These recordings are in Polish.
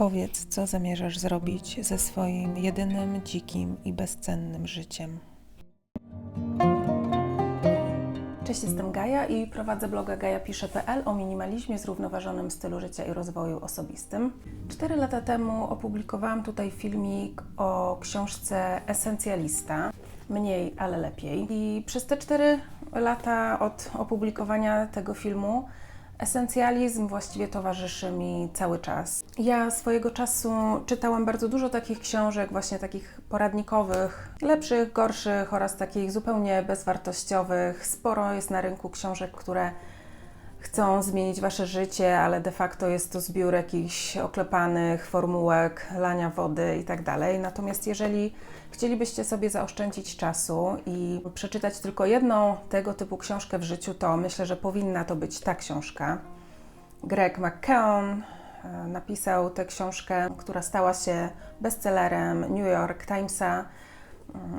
Powiedz, co zamierzasz zrobić ze swoim jedynym, dzikim i bezcennym życiem. Cześć, jestem Gaja i prowadzę bloga gajapisze.pl o minimalizmie, zrównoważonym stylu życia i rozwoju osobistym. Cztery lata temu opublikowałam tutaj filmik o książce Esencjalista. Mniej, ale lepiej. I przez te cztery lata od opublikowania tego filmu Esencjalizm właściwie towarzyszy mi cały czas. Ja swojego czasu czytałam bardzo dużo takich książek, właśnie takich poradnikowych, lepszych, gorszych oraz takich zupełnie bezwartościowych. Sporo jest na rynku książek, które chcą zmienić wasze życie, ale de facto jest to zbiór jakichś oklepanych formułek, lania wody i tak. Natomiast jeżeli chcielibyście sobie zaoszczędzić czasu i przeczytać tylko jedną tego typu książkę w życiu, to myślę, że powinna to być ta książka. Greg McKeown e, napisał tę książkę, która stała się bestsellerem New York Timesa.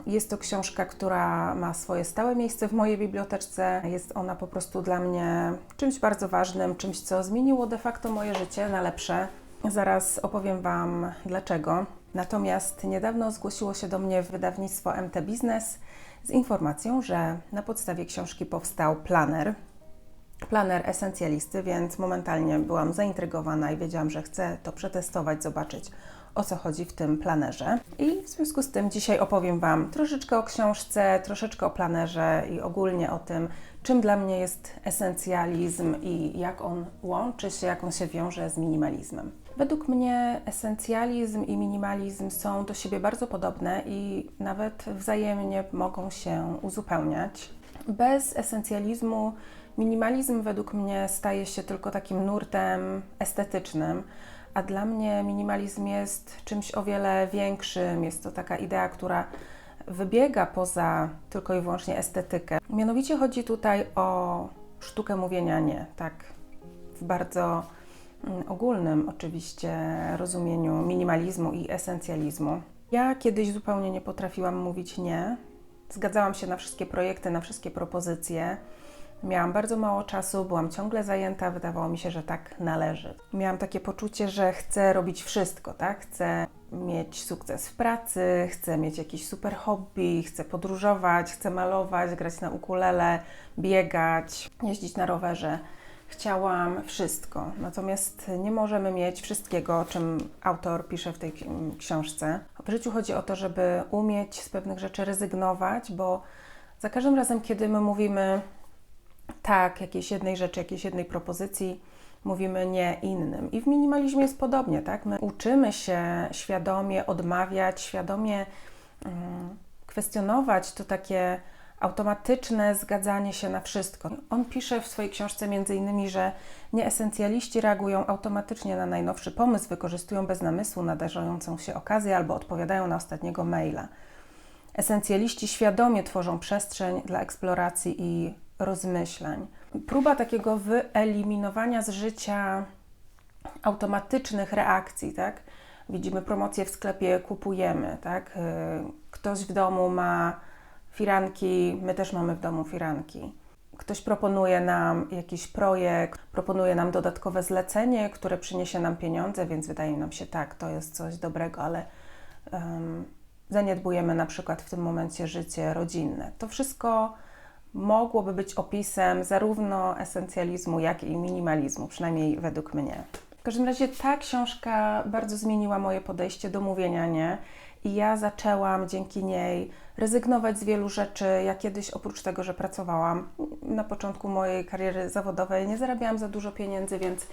Jest to książka, która ma swoje stałe miejsce w mojej biblioteczce. Jest ona po prostu dla mnie czymś bardzo ważnym, czymś, co zmieniło de facto moje życie na lepsze. Zaraz opowiem Wam dlaczego. Natomiast niedawno zgłosiło się do mnie wydawnictwo MT Business z informacją, że na podstawie książki powstał planer. Planer esencjalisty, więc momentalnie byłam zaintrygowana i wiedziałam, że chcę to przetestować, zobaczyć o co chodzi w tym planerze. I w związku z tym dzisiaj opowiem Wam troszeczkę o książce, troszeczkę o planerze i ogólnie o tym, czym dla mnie jest esencjalizm i jak on łączy się, jak on się wiąże z minimalizmem. Według mnie esencjalizm i minimalizm są do siebie bardzo podobne i nawet wzajemnie mogą się uzupełniać. Bez esencjalizmu minimalizm według mnie staje się tylko takim nurtem estetycznym, a dla mnie minimalizm jest czymś o wiele większym. Jest to taka idea, która wybiega poza tylko i wyłącznie estetykę. Mianowicie chodzi tutaj o sztukę mówienia nie, tak w bardzo mm, ogólnym oczywiście rozumieniu minimalizmu i esencjalizmu. Ja kiedyś zupełnie nie potrafiłam mówić nie. Zgadzałam się na wszystkie projekty, na wszystkie propozycje. Miałam bardzo mało czasu, byłam ciągle zajęta, wydawało mi się, że tak należy. Miałam takie poczucie, że chcę robić wszystko, tak? Chcę mieć sukces w pracy, chcę mieć jakiś super hobby, chcę podróżować, chcę malować, grać na ukulele, biegać, jeździć na rowerze. Chciałam wszystko, natomiast nie możemy mieć wszystkiego, o czym autor pisze w tej książce. W życiu chodzi o to, żeby umieć z pewnych rzeczy rezygnować, bo za każdym razem, kiedy my mówimy tak jakiejś jednej rzeczy, jakiejś jednej propozycji, mówimy nie innym. I w minimalizmie jest podobnie, tak? My uczymy się świadomie odmawiać, świadomie um, kwestionować to takie automatyczne zgadzanie się na wszystko. On pisze w swojej książce między innymi, że nieesencjaliści reagują automatycznie na najnowszy pomysł, wykorzystują bez namysłu nadarzającą się okazję albo odpowiadają na ostatniego maila. Esencjaliści świadomie tworzą przestrzeń dla eksploracji i rozmyślań. Próba takiego wyeliminowania z życia automatycznych reakcji, tak? Widzimy promocję w sklepie, kupujemy, tak? Y, ktoś w domu ma firanki, my też mamy w domu firanki. Ktoś proponuje nam jakiś projekt, proponuje nam dodatkowe zlecenie, które przyniesie nam pieniądze, więc wydaje nam się, tak, to jest coś dobrego, ale um, zaniedbujemy na przykład w tym momencie życie rodzinne. To wszystko mogłoby być opisem zarówno esencjalizmu, jak i minimalizmu, przynajmniej według mnie. W każdym razie ta książka bardzo zmieniła moje podejście do mówienia nie i ja zaczęłam dzięki niej rezygnować z wielu rzeczy. Ja kiedyś, oprócz tego, że pracowałam na początku mojej kariery zawodowej, nie zarabiałam za dużo pieniędzy, więc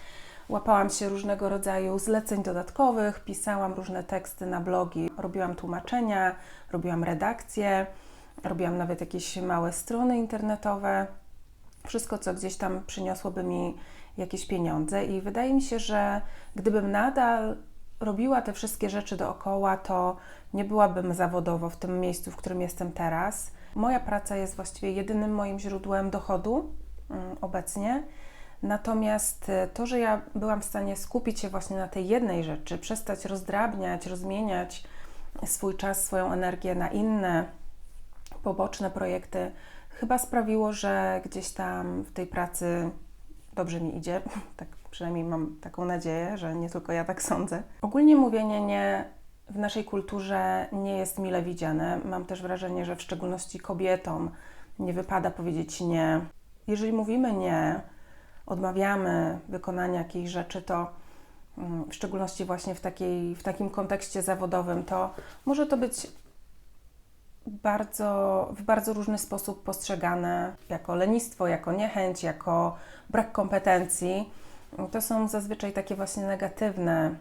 łapałam się różnego rodzaju zleceń dodatkowych, pisałam różne teksty na blogi, robiłam tłumaczenia, robiłam redakcje. Robiłam nawet jakieś małe strony internetowe, wszystko, co gdzieś tam przyniosłoby mi jakieś pieniądze. I wydaje mi się, że gdybym nadal robiła te wszystkie rzeczy dookoła, to nie byłabym zawodowo w tym miejscu, w którym jestem teraz. Moja praca jest właściwie jedynym moim źródłem dochodu mm, obecnie. Natomiast e, to, że ja byłam w stanie skupić się właśnie na tej jednej rzeczy, przestać rozdrabniać, rozmieniać swój czas, swoją energię na inne poboczne projekty, chyba sprawiło, że gdzieś tam w tej pracy dobrze mi idzie, tak Przynajmniej mam taką nadzieję, że nie tylko ja tak sądzę. Ogólnie mówienie nie w naszej kulturze nie jest mile widziane. Mam też wrażenie, że w szczególności kobietom nie wypada powiedzieć nie. Jeżeli mówimy nie, odmawiamy wykonania jakiejś rzeczy, to mm, w szczególności właśnie w, takiej, w takim kontekście zawodowym, to może to być bardzo, w bardzo różny sposób postrzegane jako lenistwo, jako niechęć, jako brak kompetencji. To są zazwyczaj takie właśnie negatywne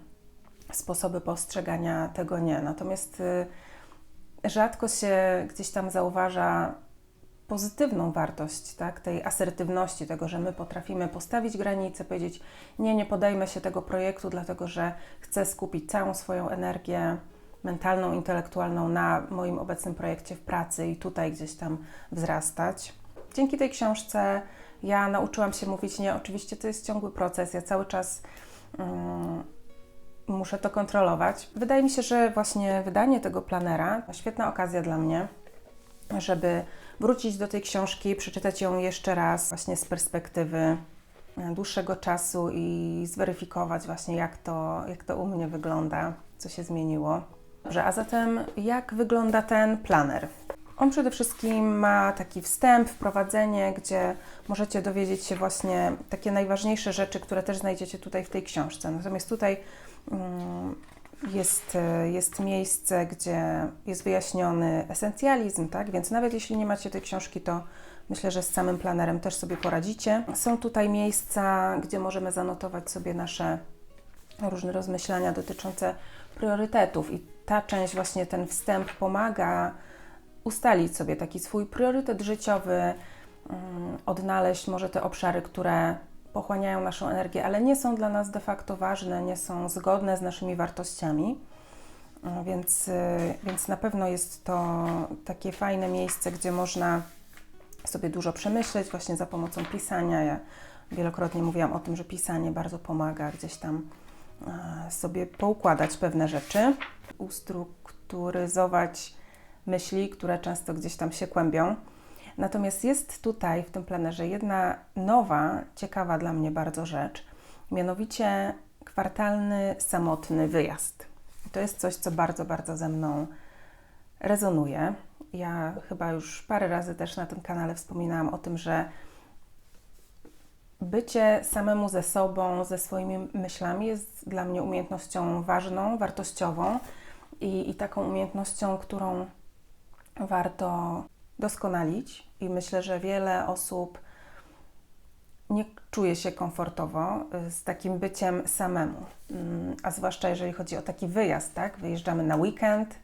sposoby postrzegania tego nie. Natomiast y, rzadko się gdzieś tam zauważa pozytywną wartość tak, tej asertywności, tego, że my potrafimy postawić granice, powiedzieć: Nie, nie podejmę się tego projektu, dlatego że chcę skupić całą swoją energię mentalną, intelektualną na moim obecnym projekcie w pracy i tutaj gdzieś tam wzrastać. Dzięki tej książce ja nauczyłam się mówić nie. Oczywiście to jest ciągły proces, ja cały czas. Um, muszę to kontrolować. Wydaje mi się, że właśnie wydanie tego planera to świetna okazja dla mnie, żeby wrócić do tej książki, przeczytać ją jeszcze raz, właśnie z perspektywy dłuższego czasu i zweryfikować właśnie, jak to, jak to u mnie wygląda, co się zmieniło. Dobrze, a zatem jak wygląda ten planer? On przede wszystkim ma taki wstęp, wprowadzenie, gdzie możecie dowiedzieć się właśnie takie najważniejsze rzeczy, które też znajdziecie tutaj w tej książce. Natomiast tutaj mm, jest, jest miejsce, gdzie jest wyjaśniony esencjalizm, tak? Więc nawet jeśli nie macie tej książki, to myślę, że z samym planerem też sobie poradzicie. Są tutaj miejsca, gdzie możemy zanotować sobie nasze różne rozmyślania dotyczące priorytetów i ta część, właśnie ten wstęp pomaga ustalić sobie taki swój priorytet życiowy, mm, odnaleźć może te obszary, które pochłaniają naszą energię, ale nie są dla nas de facto ważne, nie są zgodne z naszymi wartościami. Mm, więc, y, więc na pewno jest to takie fajne miejsce, gdzie można sobie dużo przemyśleć, właśnie za pomocą pisania. Ja wielokrotnie mówiłam o tym, że pisanie bardzo pomaga gdzieś tam sobie poukładać pewne rzeczy, ustrukturyzować myśli, które często gdzieś tam się kłębią. Natomiast jest tutaj w tym planerze jedna nowa, ciekawa dla mnie bardzo rzecz, mianowicie kwartalny, samotny wyjazd. To jest coś, co bardzo, bardzo ze mną rezonuje. Ja chyba już parę razy też na tym kanale wspominałam o tym, że bycie samemu ze sobą, ze swoimi myślami jest dla mnie umiejętnością ważną, wartościową i, i taką umiejętnością, którą warto doskonalić i myślę, że wiele osób nie czuje się komfortowo y, z takim byciem samemu, mm, a zwłaszcza jeżeli chodzi o taki wyjazd, tak? Wyjeżdżamy na weekend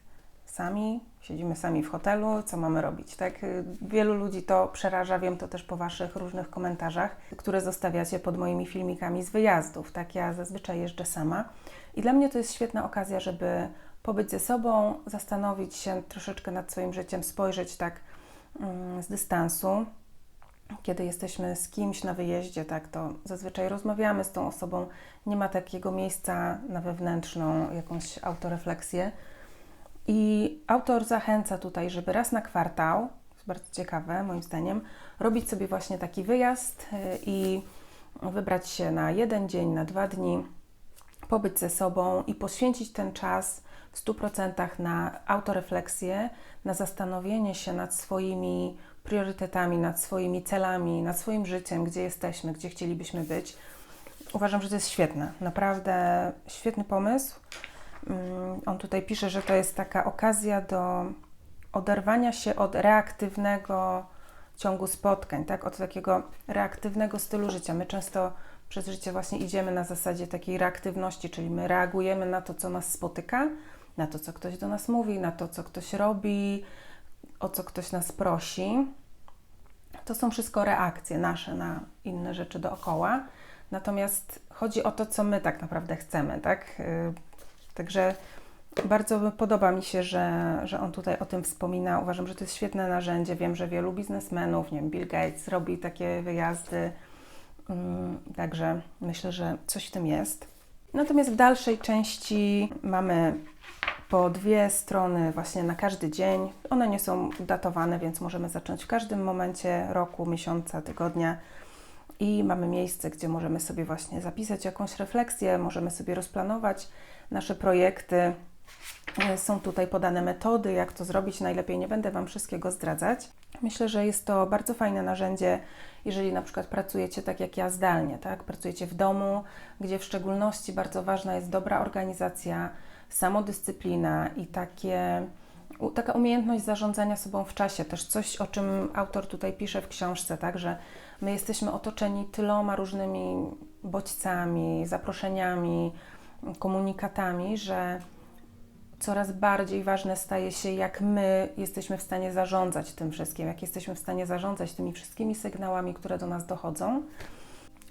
sami, siedzimy sami w hotelu, co mamy robić, tak? Y, wielu ludzi to przeraża, wiem to też po Waszych różnych komentarzach, które zostawiacie pod moimi filmikami z wyjazdów, tak? Ja zazwyczaj jeżdżę sama i dla mnie to jest świetna okazja, żeby pobyć ze sobą, zastanowić się troszeczkę nad swoim życiem, spojrzeć tak mm, z dystansu. Kiedy jesteśmy z kimś na wyjeździe, tak, to zazwyczaj rozmawiamy z tą osobą, nie ma takiego miejsca na wewnętrzną jakąś autorefleksję. I autor zachęca tutaj, żeby raz na kwartał, jest bardzo ciekawe moim zdaniem, robić sobie właśnie taki wyjazd y, i wybrać się na jeden dzień, na dwa dni, pobyć ze sobą i poświęcić ten czas w 100% na autorefleksję, na zastanowienie się nad swoimi priorytetami, nad swoimi celami, nad swoim życiem, gdzie jesteśmy, gdzie chcielibyśmy być. Uważam, że to jest świetne, naprawdę świetny pomysł. Mm, on tutaj pisze, że to jest taka okazja do oderwania się od reaktywnego ciągu spotkań, tak? od takiego reaktywnego stylu życia. My często przez życie właśnie idziemy na zasadzie takiej reaktywności, czyli my reagujemy na to, co nas spotyka, na to, co ktoś do nas mówi, na to, co ktoś robi, o co ktoś nas prosi. To są wszystko reakcje nasze na inne rzeczy dookoła. Natomiast chodzi o to, co my tak naprawdę chcemy, tak? Także bardzo podoba mi się, że, że on tutaj o tym wspomina. Uważam, że to jest świetne narzędzie. Wiem, że wielu biznesmenów, nie wiem, Bill Gates robi takie wyjazdy. Mm, także myślę, że coś w tym jest. Natomiast w dalszej części mamy po dwie strony właśnie na każdy dzień. One nie są datowane, więc możemy zacząć w każdym momencie roku, miesiąca, tygodnia. I mamy miejsce, gdzie możemy sobie właśnie zapisać jakąś refleksję, możemy sobie rozplanować nasze projekty. E, Są tutaj podane metody, jak to zrobić. Najlepiej nie będę Wam wszystkiego zdradzać. Myślę, że jest to bardzo fajne narzędzie, jeżeli na przykład pracujecie tak jak ja zdalnie, tak? Pracujecie w domu, gdzie w szczególności bardzo ważna jest dobra organizacja, samodyscyplina i takie, taka umiejętność zarządzania sobą w czasie. Też coś, o czym autor tutaj pisze w książce, tak? Że my jesteśmy otoczeni tyloma różnymi bodźcami, zaproszeniami, komunikatami, że coraz bardziej ważne staje się, jak my jesteśmy w stanie zarządzać tym wszystkim, jak jesteśmy w stanie zarządzać tymi wszystkimi sygnałami, które do nas dochodzą.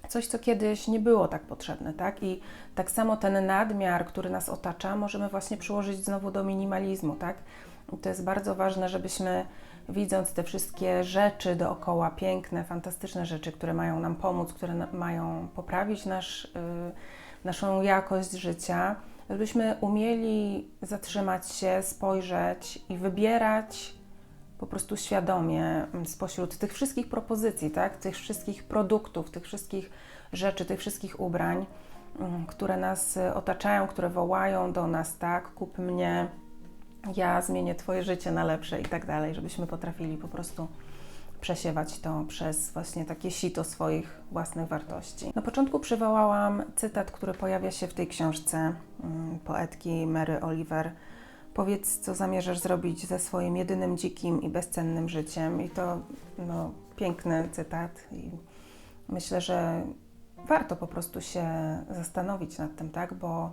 Coś, co kiedyś nie było tak potrzebne, tak? I tak samo ten nadmiar, który nas otacza, możemy właśnie przyłożyć znowu do minimalizmu, tak? I to jest bardzo ważne, żebyśmy widząc te wszystkie rzeczy dookoła, piękne, fantastyczne rzeczy, które mają nam pomóc, które na- mają poprawić nasz, y, naszą jakość życia, żebyśmy umieli zatrzymać się, spojrzeć i wybierać po prostu świadomie mm, spośród tych wszystkich propozycji, tak? tych wszystkich produktów, tych wszystkich rzeczy, tych wszystkich ubrań, mm, które nas y, otaczają, które wołają do nas, tak, kup mnie, ja zmienię Twoje życie na lepsze i tak dalej, żebyśmy potrafili po prostu przesiewać to przez właśnie takie sito swoich własnych wartości. Na początku przywołałam cytat, który pojawia się w tej książce mm, poetki Mary Oliver. Powiedz, co zamierzasz zrobić ze swoim jedynym dzikim i bezcennym życiem. I to no, piękny cytat i myślę, że warto po prostu się zastanowić nad tym, tak, bo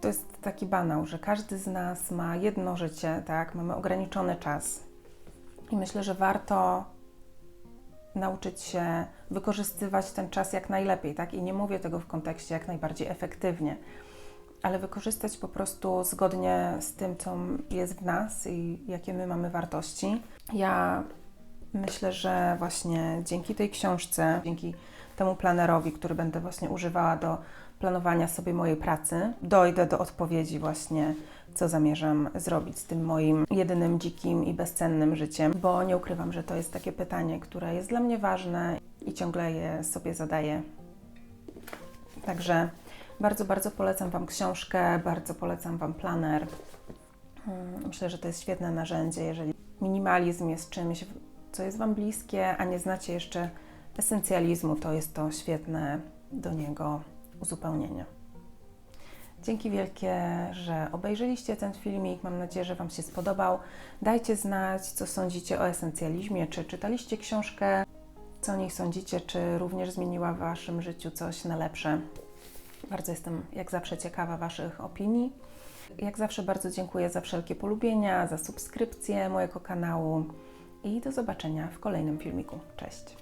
to jest taki banał, że każdy z nas ma jedno życie, tak? Mamy ograniczony czas. I myślę, że warto nauczyć się wykorzystywać ten czas jak najlepiej, tak? I nie mówię tego w kontekście jak najbardziej efektywnie, ale wykorzystać po prostu zgodnie z tym, co jest w nas i jakie my mamy wartości. Ja myślę, że właśnie dzięki tej książce, dzięki temu planerowi, który będę właśnie używała do planowania sobie mojej pracy, dojdę do odpowiedzi właśnie, co zamierzam zrobić z tym moim jedynym dzikim i bezcennym życiem, bo nie ukrywam, że to jest takie pytanie, które jest dla mnie ważne i ciągle je sobie zadaję. Także bardzo, bardzo polecam Wam książkę, bardzo polecam Wam planer. Hmm, Myślę, że to jest świetne narzędzie, jeżeli minimalizm jest czymś, co jest Wam bliskie, a nie znacie jeszcze esencjalizmu, to jest to świetne do niego uzupełnienie. Dzięki wielkie, że obejrzeliście ten filmik. Mam nadzieję, że Wam się spodobał. Dajcie znać, co sądzicie o esencjalizmie, czy czytaliście książkę, co o niej sądzicie, czy również zmieniła w Waszym życiu coś na lepsze. Bardzo jestem, jak zawsze, ciekawa Waszych opinii. Jak zawsze bardzo dziękuję za wszelkie polubienia, za subskrypcję mojego kanału i do zobaczenia w kolejnym filmiku. Cześć!